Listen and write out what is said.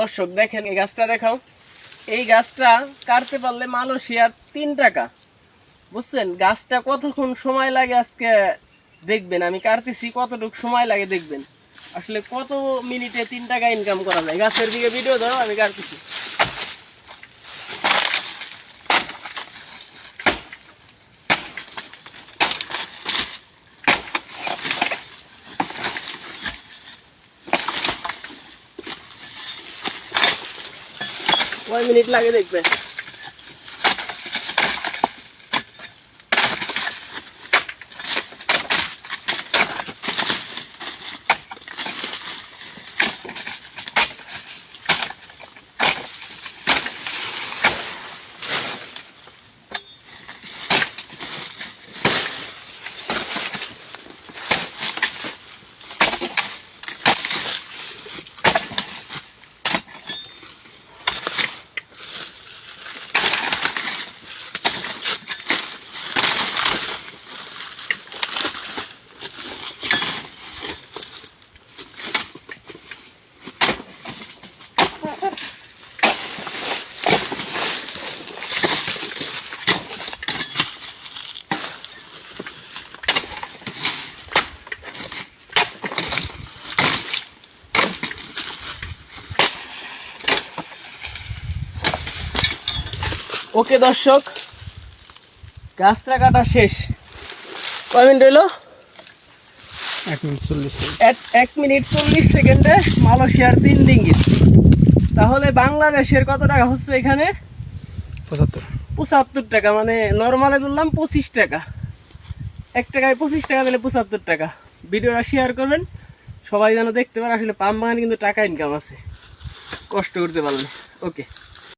দর্শক, দেখেন এই গাছটা দেখাও। এই গাছটা কাটতে পারলে মালয়েশিয়ার তিন টাকা। বুঝছেন? গাছটা কতক্ষণ সময় লাগে আজকে দেখবেন? আমি কাটতেছি, কতটুকু সময় লাগে দেখবেন? আসলে কত মিনিটে তিন টাকা ইনকাম করা যায়? গাছের দিকে ভিডিও ধরো আমি কাটতেছি। কয় মিনিট লাগে দেখবেন ওকে দর্শক গাছটা কাটা শেষ। কয় মিনিট হইল? এক মিনিট চল্লিশ এক- মিনিট চল্লিশ সেকেন্ডে মালয়েশিয়ার তিন রিঙ্গিত তাহলে বাংলাদেশের কত টাকা হচ্ছে এখানে? পঁচাত্তর। পঁচাত্তর টাকা মানে নর্মালে ধরলাম পঁচিশ টাকা। এক টাকায় পঁচিশ টাকা দিলে পঁচাত্তর টাকা। ভিডিওটা শেয়ার করবেন সবাই যেন দেখতে পারে আসলে পাম বাগানে কিন্তু টাকা ইনকাম আছে। কষ্ট করতে পারলে। ওকে।